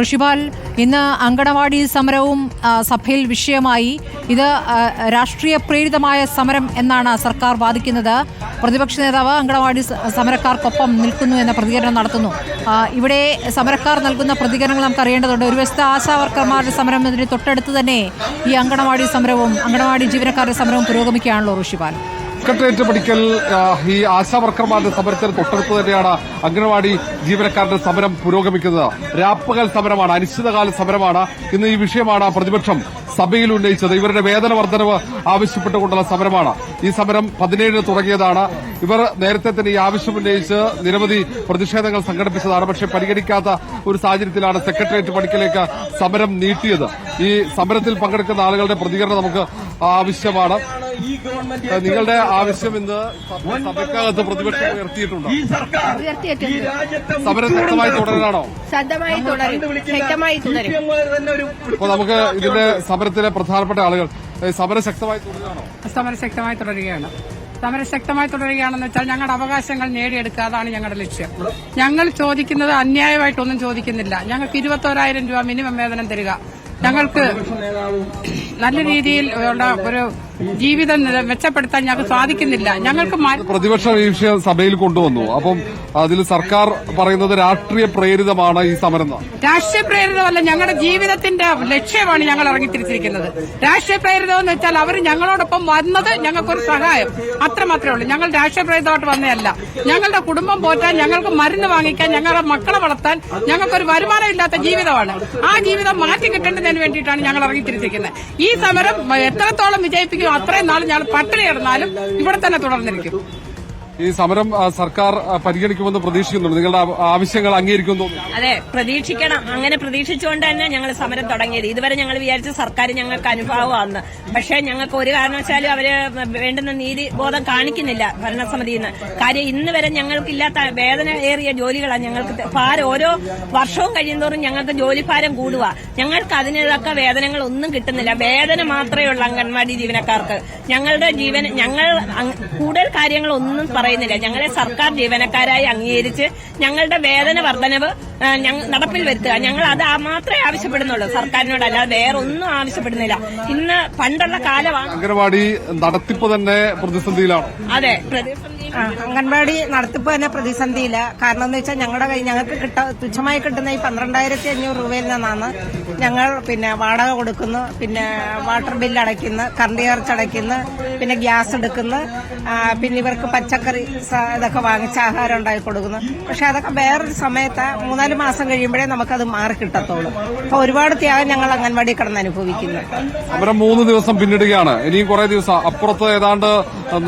ഋഷിപാൽ ഇന്ന് അങ്കണവാടി സമരവും സഭയിൽ വിഷയമായി. ഇത് രാഷ്ട്രീയ പ്രേരിതമായ സമരം എന്നാണ് സർക്കാർ വാദിക്കുന്നത്. പ്രതിപക്ഷ നേതാവ് അങ്കണവാടി സമരക്കാർക്കൊപ്പം നിൽക്കുന്നു എന്ന പ്രതികരണം നടത്തുന്നു. ഇവിടെ സമരക്കാർ നൽകുന്ന പ്രതികരണങ്ങൾ നമുക്ക് അറിയേണ്ടതുണ്ട് ഒരു വശത്ത് ആശാവർക്കർമാരുടെ സമരം ഇതിന് തൊട്ടടുത്ത് തന്നെ ഈ അങ്കണവാടി സമരവും അങ്കണവാടി ജീവനക്കാരുടെ സമരവും പുരോഗമിക്കുകയാണല്ലോ ഋഷിപാൽ. സെക്രട്ടേറിയറ്റ് പഠിക്കൽ ഈ ആശാ വർക്കർമാരുടെ സമരത്തിന് തൊട്ടടുത്ത് തന്നെയാണ് അംഗനവാടി ജീവനക്കാരുടെ സമരം പുരോഗമിക്കുന്നത്. രാപ്പകൽ സമരമാണ് അനിശ്ചിതകാല സമരമാണ്. ഇന്ന് ഈ വിഷയമാണ് പ്രതിപക്ഷം സഭയിൽ ഉന്നയിച്ചത്. ഇവരുടെ വേതന വർധനവ് ആവശ്യപ്പെട്ടുകൊണ്ടുള്ള സമരമാണ്. ഈ സമരം പതിനേഴിന് തുടങ്ങിയതാണ്. ഇവർ നേരത്തെ തന്നെ ഈ ആവശ്യം ഉന്നയിച്ച് നിരവധി പ്രതിഷേധങ്ങൾ സംഘടിപ്പിച്ചതാണ്. പക്ഷേ പരിഗണിക്കാത്ത ഒരു സാഹചര്യത്തിലാണ് സെക്രട്ടേറിയറ്റ് പണിക്കലേക്ക് സമരം നീട്ടിയത്. ഈ സമരത്തിൽ പങ്കെടുക്കുന്ന ആളുകളുടെ പ്രതികരണം നമുക്ക് ആവശ്യമാണ്. നിങ്ങളുടെ ആവശ്യം ഇന്ന് സഭ- സഭയ്ക്കകത്ത് പ്രതിപക്ഷം ഉയർത്തിയിട്ടുണ്ടോ. സമരം ശക്തമായി തുടരാനാണോ ശബ്ദമായി തുടരും. ശക്തമായി തുടരും. അപ്പൊ നമുക്ക് ഇതിന്റെ സമരത്തിലെ പ്രധാനപ്പെട്ട ആളുകൾ സമരം ശക്തമായി തുടരുകയാണോ? സമരം ശക്തമായി തുടരുകയാണ്. സമരം ശക്തമായി തുടരുകയാണെന്ന് വെച്ചാൽ ഞങ്ങളുടെ അവകാശങ്ങൾ നേടിയെടുക്കുക അതാണ് ഞങ്ങളുടെ ലക്ഷ്യം. ഞങ്ങൾ ചോദിക്കുന്നത് അന്യായമായിട്ടൊന്നും ചോദിക്കുന്നില്ല. ഞങ്ങൾക്ക് ഇരുപത്തോരായിരം രൂപ മിനിമം വേതനം തരിക. ഞങ്ങൾക്ക് നല്ല രീതിയിൽ ഉള്ള ഒരു ജീവിതം മെച്ചപ്പെടുത്താൻ ഞങ്ങൾക്ക് സാധിക്കുന്നില്ല. ഞങ്ങൾക്ക് പ്രതിപക്ഷ വിഷയം സഭയിൽ കൊണ്ടുവന്നു. അപ്പം അതിൽ സർക്കാർ പറയുന്നത് രാഷ്ട്രീയ പ്രേരിതമാണ് ഈ സമരം. രാഷ്ട്രീയ പ്രേരിതമല്ല ഞങ്ങളുടെ ജീവിതത്തിന്റെ ലക്ഷ്യമാണ് ഞങ്ങൾ ഇറങ്ങിത്തിരിച്ചിരിക്കുന്നത്. രാഷ്ട്രീയ പ്രേരിതം എന്ന് വെച്ചാൽ അവർ ഞങ്ങളോടൊപ്പം വന്നത് ഞങ്ങൾക്കൊരു സഹായം. അത്ര മാത്രമേ ഉള്ളൂ. ഞങ്ങൾ രാഷ്ട്രീയ പ്രേരിതമായിട്ട് വന്നതല്ല. ഞങ്ങളുടെ കുടുംബം പോറ്റാൻ ഞങ്ങൾക്ക് മരുന്ന് വാങ്ങിക്കാൻ ഞങ്ങളുടെ മക്കളെ വളർത്താൻ ഞങ്ങൾക്കൊരു വരുമാനം ഇല്ലാത്ത ജീവിതമാണ്. ആ ജീവിതം മാറ്റി കിട്ടേണ്ടതിന് വേണ്ടിയിട്ടാണ് ഞങ്ങൾ ഇറങ്ങിത്തിരിച്ചിരിക്കുന്നത്. ഈ സമരം എത്രത്തോളം വിജയിപ്പിക്കും അത്രയും നാൾ ഞാൻ പട്ടിണി കിടന്നാലും ഇവിടെ തന്നെ തുടർന്നിരിക്കും. ഈ സമരം സർക്കാർ പരിഗണിക്കുമെന്ന് പ്രതീക്ഷിക്കുന്നുണ്ട്. നിങ്ങളുടെ ആവശ്യങ്ങൾ അംഗീകരിക്കുന്നു അതെ പ്രതീക്ഷിക്കണം. അങ്ങനെ പ്രതീക്ഷിച്ചുകൊണ്ട് തന്നെ ഞങ്ങൾ സമരം തുടങ്ങിയത്. ഇതുവരെ ഞങ്ങൾ വിചാരിച്ച സർക്കാർ ഞങ്ങൾക്ക് അനുഭവമാണെന്ന് പക്ഷേ ഞങ്ങൾക്ക് ഒരു കാരണവശാലും അവർ വേണ്ടുന്ന നീതി ബോധം കാണിക്കുന്നില്ല ഭരണസമിതിയിൽ നിന്ന് കാര്യം ഇന്ന് വരെ ഞങ്ങൾക്കില്ലാത്ത വേദന ഏറിയ ജോലികളാണ് ഞങ്ങൾക്ക്. ഭാരം ഓരോ വർഷവും കഴിയുന്നതോറും ഞങ്ങൾക്ക് ജോലി ഭാരം കൂടുക ഞങ്ങൾക്ക് അതിനൊക്കെ വേതനങ്ങൾ ഒന്നും കിട്ടുന്നില്ല. വേദന മാത്രമേ ഉള്ളൂ അംഗൻവാടി ജീവനക്കാർക്ക്. ഞങ്ങളുടെ ജീവൻ ഞങ്ങൾ കൂടുതൽ കാര്യങ്ങളൊന്നും പറയുന്നില്ല. ഞങ്ങളെ സർക്കാർ ജീവനക്കാരായി അംഗീകരിച്ച് ഞങ്ങളുടെ വേതന വർധനവ് നടപ്പിൽ വരുത്തുക. ഞങ്ങൾ അത് മാത്രമേ ആവശ്യപ്പെടുന്നുള്ളൂ. സർക്കാരിനോട് അല്ലാതെ വേറെ ഒന്നും ആവശ്യപ്പെടുന്നില്ല. ഇന്ന് പണ്ടുള്ള കാലമാണ് അംഗനവാടി നടത്തിപ്പ് തന്നെ പ്രതിസന്ധിയിലാണ്. അതെ പ്രതിസന്ധി അംഗൻവാടി നടത്തിപ്പ് തന്നെ പ്രതിസന്ധിയില്ല. കാരണം എന്ന് വെച്ചാൽ ഞങ്ങളുടെ കൈ ഞങ്ങൾക്ക് കിട്ട തുച്ഛമായി കിട്ടുന്ന ഈ പന്ത്രണ്ടായിരത്തി അഞ്ഞൂറ് രൂപയിൽ നിന്നാണ് ഞങ്ങൾ പിന്നെ വാടക കൊടുക്കുന്നു പിന്നെ വാട്ടർ ബില്ല് അടയ്ക്കുന്നു കറണ്ട് ചാർജ് അടയ്ക്കുന്നു പിന്നെ ഗ്യാസ് എടുക്കുന്നു പിന്നെ ഇവർക്ക് പച്ചക്കറി ഇതൊക്കെ വാങ്ങിച്ച് ആഹാരം ഉണ്ടാക്കി കൊടുക്കുന്നു. പക്ഷെ അതൊക്കെ വേറൊരു സമയത്ത് മൂന്നാൽ മാസം കഴിയുമ്പോഴേ നമുക്കത് മാറി കിട്ടത്തുള്ളൂ. അപ്പൊ ഒരുപാട് ത്യാഗം ഞങ്ങൾ അംഗൻവാടി കിടന്ന് അനുഭവിക്കുന്നു. അവരെ മൂന്ന് ദിവസം പിന്നിടുകയാണ്. ഇനിയും കുറെ ദിവസം. അപ്പുറത്ത് ഏതാണ്ട്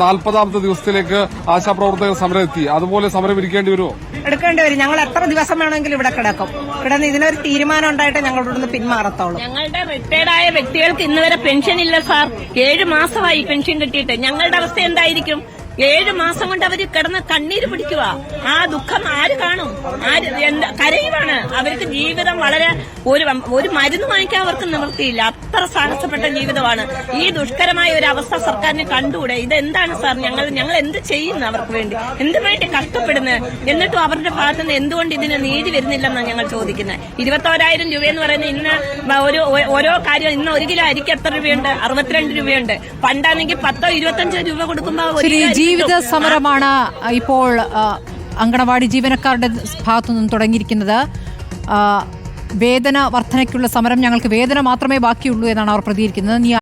നാൽപ്പതാമത്തെ ദിവസത്തിലേക്ക് ആശാപ്രവർത്തകർ സമരം എത്തി അതുപോലെ സമരം ഇരിക്കേണ്ടി വരുമോ? എടുക്കേണ്ടി വരും. ഞങ്ങൾ എത്ര ദിവസം വേണമെങ്കിലും ഇവിടെ കിടക്കും. കിടന്ന് ഇതിനൊരു തീരുമാനം ഉണ്ടായിട്ട് ഞങ്ങൾ ഇവിടുന്ന് പിന്മാറത്തോളൂ. ഞങ്ങളുടെ റിട്ടയർഡ് ആയ വ്യക്തികൾക്ക് ഇന്ന് വരെ പെൻഷൻ ഇല്ല സാർ ഏഴ് മാസമായി പെൻഷൻ കിട്ടിയിട്ട്. ഞങ്ങളുടെ അവസ്ഥ എന്തായിരിക്കും? ഏഴ് മാസം കൊണ്ട് അവർ കിടന്ന് കണ്ണീര് പിടിക്കുക ആ ദുഃഖം ആര് കാണും? ആര് എന്താ കരയുവാണ്? അവർക്ക് ജീവിതം വളരെ ഒരു ഒരു മരുന്ന് വാങ്ങിക്കാൻ അവർക്ക് നിവൃത്തിയില്ല. അത്ര സാഹസപ്പെട്ട ജീവിതമാണ്. ഈ ദുഷ്കരമായ ഒരു അവസ്ഥ സർക്കാരിന് കണ്ടുകൂടെ? ഇതെന്താണ് സാർ ഞങ്ങൾ ഞങ്ങൾ എന്ത് ചെയ്യുന്നു അവർക്ക് വേണ്ടി? എന്ത് വേണ്ടി കഷ്ടപ്പെടുന്നത് എന്നിട്ടും അവരുടെ ഭാഗത്ത് നിന്ന് എന്തുകൊണ്ട് ഇതിന് നീതി വരുന്നില്ലെന്നാണ് ഞങ്ങൾ ചോദിക്കുന്നത് ഇരുപത്തോരായിരം രൂപ എന്ന് പറയുന്നത് ഇന്ന് ഒരു ഓരോ കാര്യം ഇന്ന് ഒരു കിലോ അരിക്ക് എത്ര രൂപയുണ്ട്? അറുപത്തിരണ്ട് രൂപയുണ്ട്. പണ്ടാണെങ്കിൽ പത്തോ ഇരുപത്തഞ്ചോ രൂപ കൊടുക്കുമ്പോൾ ഒരു ജീവിത. സമരമാണ് ഇപ്പോൾ അങ്കണവാടി ജീവനക്കാരുടെ ഭാഗത്തു നിന്നും തുടങ്ങിയിരിക്കുന്നത് വേതന വർധനയ്ക്കുള്ള സമരം ഞങ്ങൾക്ക് വേദന മാത്രമേ ബാക്കിയുള്ളൂ എന്നാണ് അവർ പ്രതികരിക്കുന്നത്